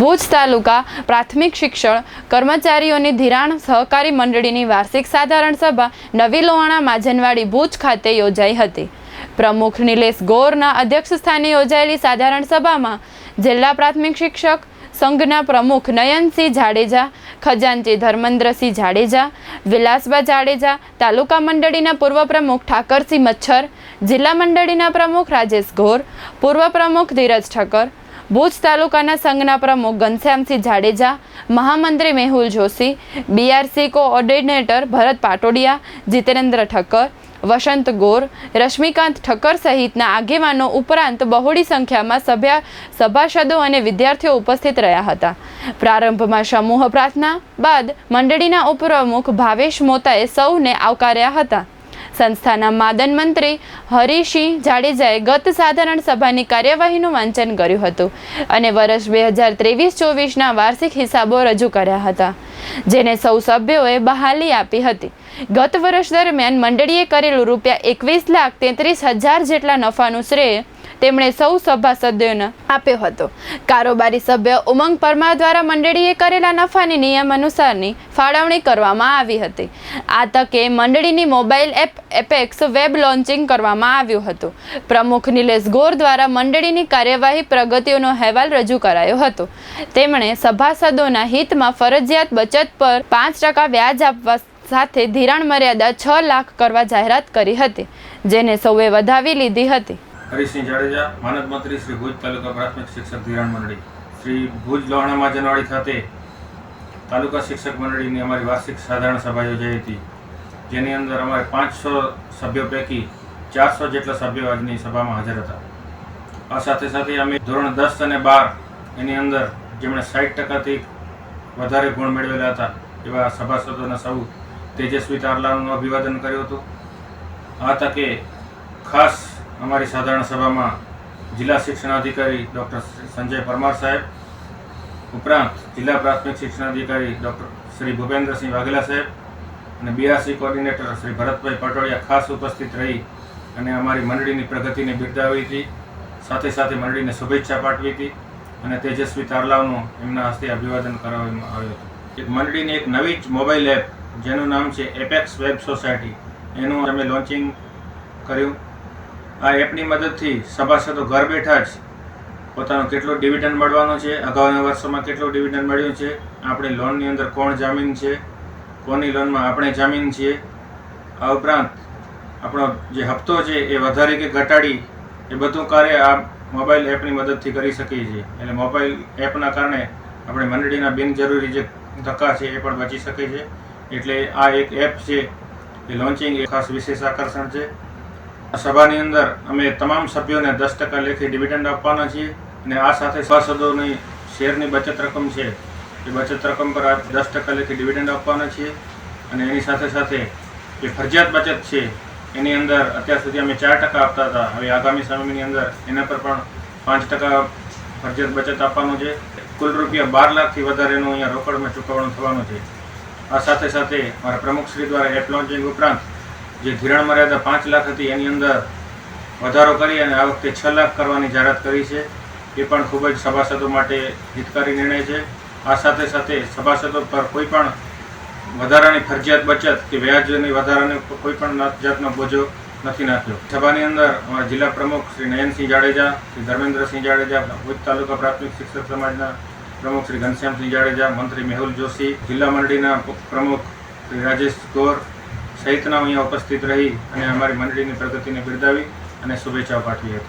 ભુજ તાલુકા પ્રાથમિક શિક્ષણ કર્મચારીઓની ધિરાણ સહકારી મંડળીની વાર્ષિક સાધારણ સભા નવી લોહાણા માજનવાડી ભુજ ખાતે યોજાઈ હતી. પ્રમુખ નિલેશ ગોરના અધ્યક્ષ સ્થાને યોજાયેલી સાધારણ સભામાં જિલ્લા પ્રાથમિક શિક્ષક સંઘના પ્રમુખ નયનસિંહ જાડેજા, ખજાનચી ધર્મેન્દ્રસિંહ જાડેજા વિલાસબા જાડેજા, તાલુકા મંડળીના પૂર્વ પ્રમુખ ઠાકરસિંહ મચ્છર, જિલ્લા મંડળીના પ્રમુખ રાજેશ ઘોર પૂર્વ પ્રમુખ ધીરજ ઠક્કર ભુજ તાલુકાના સંઘના પ્રમુખ ઘનશ્યામસિંહ જાડેજા, મહામંત્રી મેહુલ જોશી બીઆરસી કોઓર્ડિનેટર ભરત પાટોડિયા, જીતેન્દ્ર ઠક્કર, વસંત ગોર, રશ્મિકાંત ઠક્કર સહિતના આગેવાનો ઉપરાંત બહોળી સંખ્યામાં સભ્ય, સભાસદો અને વિદ્યાર્થીઓ ઉપસ્થિત રહ્યા હતા. પ્રારંભમાં સમૂહ પ્રાર્થના બાદ મંડળીના ઉપપ્રમુખ ભાવેશ મોતાએ સૌને આવકાર્યા હતા. સંસ્થાના માદન મંત્રી હરિસિંહ જાડેજાએ ગત સાધારણ સભાની કાર્યવાહીનું વાંચન કર્યું હતું અને વર્ષ બે હજાર ત્રેવીસ ચોવીસના વાર્ષિક હિસાબો રજૂ કર્યા હતા, જેને સૌ સભ્યોએ બહાલી આપી હતી. ગત વર્ષ દરમિયાન મંડળીએ કરેલું રૂપિયા એકવીસ લાખ તેત્રીસ હજાર જેટલા નફાનું શ્રેય તેમણે સૌ સભાસદોને આપ્યો હતો. કારોબારી સભ્ય ઉમંગ પરમાર દ્વારા મંડળીએ કરેલા નફાની નિયમ અનુસારની ફાળવણી કરવામાં આવી હતી. આ તકે મંડળીની mobile app apex web launching કરવામાં આવ્યું હતું. પ્રમુખ નિલેશ ગોર દ્વારા મંડળીની કાર્યવાહી પ્રગતિઓનો અહેવાલ રજૂ કરાયો હતો. તેમણે સભાસદોના હિતમાં ફરજિયાત બચત પર પાંચ ટકા વ્યાજ આપવા સાથે ધિરાણ મર્યાદા છ લાખ કરવા જાહેરાત કરી હતી, જેને સૌએ વધાવી લીધી હતી. હરીસિંહ જાડેજા, માનદ મંત્રી શ્રી ભુજ તાલુકા પ્રાથમિક શિક્ષક ધિરાણ મંડળી. શ્રી ભુજ લોહાણા માજનવાડી ખાતે તાલુકા શિક્ષક મંડળીની અમારી વાર્ષિક સાધારણ સભા યોજાઈ હતી. જેની અંદર અમારે પાંચસો સભ્યો પૈકી ચારસો જેટલા સભ્યો આજની સભામાં હાજર હતા. આ સાથે સાથે અમે ધોરણ દસ અને બાર એની અંદર જેમણે સાઠ ટકાથી વધારે ગુણ મેળવેલા હતા એવા સભાસદોના સૌ તેજસ્વી તારલાનું અભિવાદન કર્યું હતું. આ તકે ખાસ અમારી સાધારણ સભામાં જિલ્લા શિક્ષણાધિકારી ડૉક્ટર સંજય પરમાર સાહેબ, ઉપરાંત જિલ્લા પ્રાથમિક શિક્ષણાધિકારી ડૉક્ટર શ્રી ભૂપેન્દ્રસિંહ વાઘેલા સાહેબ અને બીઆરસી કોર્ડિનેટર શ્રી ભરતભાઈ પટોળિયા ખાસ ઉપસ્થિત રહી અને અમારી મંડળીની પ્રગતિને બિરદાવી હતી. સાથે સાથે મંડળીને શુભેચ્છા પાઠવી હતી અને તેજસ્વી તારલાવનું એમના હસ્તે અભિવાદન કરાવવામાં આવ્યું હતું. એક મંડળીની એક નવી જ મોબાઈલ એપ, જેનું નામ છે એપેક્સ વેબ સોસાયટી, એનું અમે લોન્ચિંગ કર્યું. આ એપની મદદથી સભાસદો ઘર બેઠા જ પોતાનો કેટલો ડિવિડન્ડ મળવાનો છે, અગાઉના વર્ષોમાં કેટલું ડિવિડન્ડ મળ્યું છે, આપણી લોનની અંદર કોણ જામીન છે, કોની લોનમાં આપણે જામીન છીએ, આ ઉપરાંત આપણો જે હપ્તો છે એ વધારે કે ઘટાડી એ બધું કાર્ય આ મોબાઈલ એપની મદદથી કરી શકીએ છીએ. એટલે મોબાઈલ એપના કારણે આપણે મંડળીના બિનજરૂરી જે ધક્કા છે એ પણ બચી શકે છે. એટલે આ એક એપ છે, એ લોન્ચિંગ એ ખાસ વિશેષ આકર્ષણ છે. સભાની અંદર અમે તમામ સભ્યોને દસ ટકા લેખે ડિવિડન્ડ આપવાના છીએ અને આ સાથે સભાસદોની શેરની બચત રકમ છે એ બચત રકમ પર દસ ટકા લેખે ડિવિડન્ડ આપવાના છીએ અને એની સાથે સાથે જે ફરજિયાત બચત છે એની અંદર અત્યાર સુધી અમે ચાર ટકા આપતા હતા. હવે આગામી સમયની અંદર એના પર પણ પાંચ ટકા ફરજિયાત બચત આપવાનું છે. કુલ રૂપિયા બાર લાખથી વધારેનું અહીંયા રોકડમાં ચૂકવણું થવાનું છે. આ સાથે સાથે મારા પ્રમુખશ્રી દ્વારા એપ લોન્ચિંગ ઉપરાંત જે ધિરાણ મર્યાદા પાંચ લાખ હતી, એની અંદર વધારો કરી અને આ વખતે છ લાખ કરવાની જાહેરાત કરી છે. એ પણ ખૂબ જ સભાસદો માટે હિતકારી નિર્ણય છે. આ સાથે સાથે સભાસદો પર કોઈ પણ વધારાની ફરજિયાત બચત કે વ્યાજની વધારાને કોઈ પણ જાતનો બોજો નથી નાખ્યો. સભાની અંદર અમારા જિલ્લા પ્રમુખ શ્રી નયનસિંહ જાડેજા, શ્રી ધર્મેન્દ્રસિંહ જાડેજા, ભુજ તાલુકા પ્રાથમિક શિક્ષક સમાજના પ્રમુખ શ્રી ઘનશ્યામસિંહ જાડેજા, મંત્રી મેહુલ જોશી, જિલ્લા મંડળીના પ્રમુખ શ્રી રાજેશ ગોર સહિતના અહીંયા ઉપસ્થિત રહી અને અમારી મંડળીની પ્રગતિને બિરદાવી અને શુભેચ્છાઓ પાઠવી હતી.